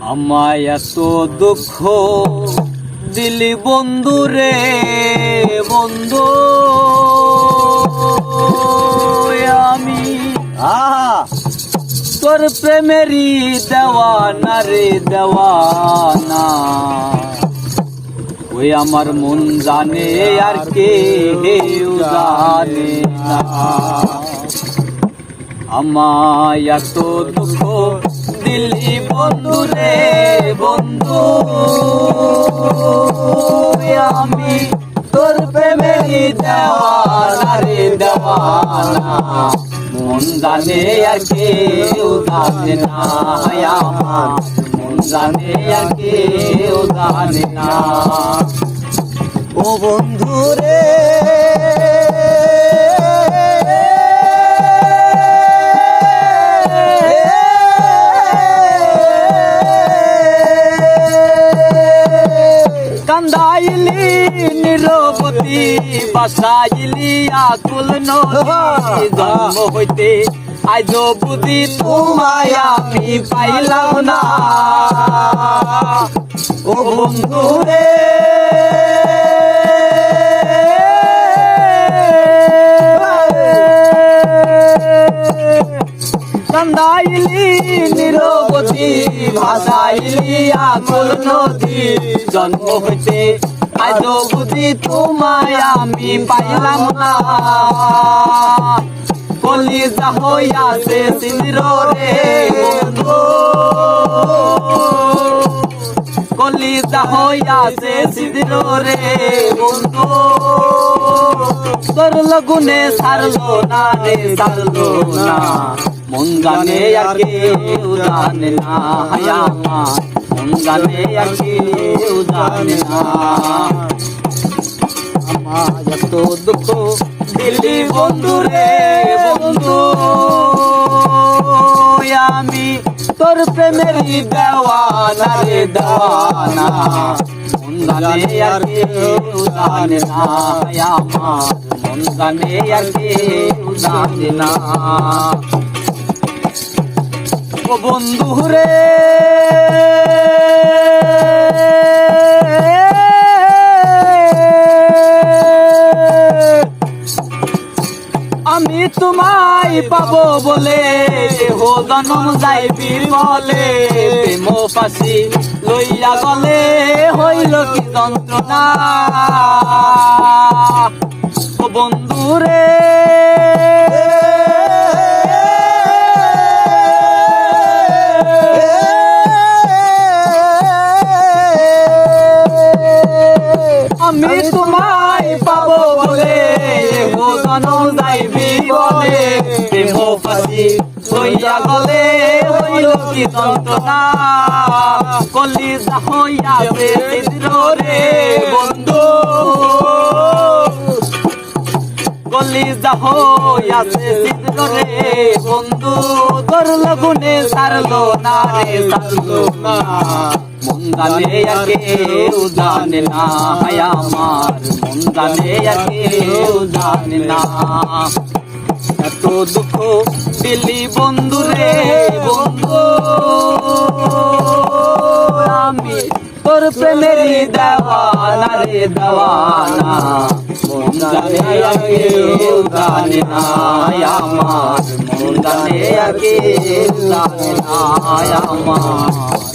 আমায় এত দুঃখ দিলি বন্ধু রে, বন্ধু। আমি, আহা, তোর প্রেমেরই দেওয়ানা রে, দেওয়ানা। ওই আমার মন জানে আর কে জানে না। আমায় এত দুঃখ দিলি বন্ধু। রে বন্ধু আমি তোর প্রেমেরই দেওয়ানা রে দেওয়ানা মন জানে আর কেউ জানে না মন জানে আর কেউ জানে না। ও বন্ধু রে কান্দাইলি নিরবতী বাসাইলি, আকুল নদী জন্ম হইতে। আজ বুদ্ধি তোমায় আমি পাইলাম না। ও বন্ধু রে। কান্দাইলি, নিরবতী আকুল নদী জন্ম হইতে, আজ বুঝি তোমায় আমি পাইলাম না। কলিজা হইয়াছে সিন্দ্র রে কলিজা হইয়াছে সিন্দ্র রে বন্ধু। তোর লগুনে সারলো না রে সারলো না। মন জানে আর কেউ না মন জানে আর কেউ জানে না। আমার এত দুঃখ, দিলি বন্ধু রে বন্ধু। আমি তোর প্রেমেরই দেওয়ানা রে দেওয়ানা। জানে আর কেউ জানে না। আমার মন বন্ধু রে। আমি তোমায় পাবো বলে হো জনম যাইবি বলে প্রেম ফাঁসি লইয়া গলে, হইল কি যন্ত্রণা? ও বন্ধু আমি তোমায় পাবো বলে ভোজন যাইবি বলে প্রেম ফাঁসি হইয়া গলে, হইল কি যন্ত্রণা? কলি হইয়াছে চিত্র রে বন্ধু। গলি হইয়াছে চিত্র রে বন্ধু। তোর লগুনে সারলো না রে সারলো না। মন জানে আর কেউ জানে না হায় আমার। মন জানে আর কেউ জানে না। এত দুঃখ দিলি বন্ধু রে আমি তোর প্রেমেরই দেওয়ানা রে, দেওয়ানা। মন জানে আর কেউ জানে না, আমার। মন জানে আর কেউ আমার।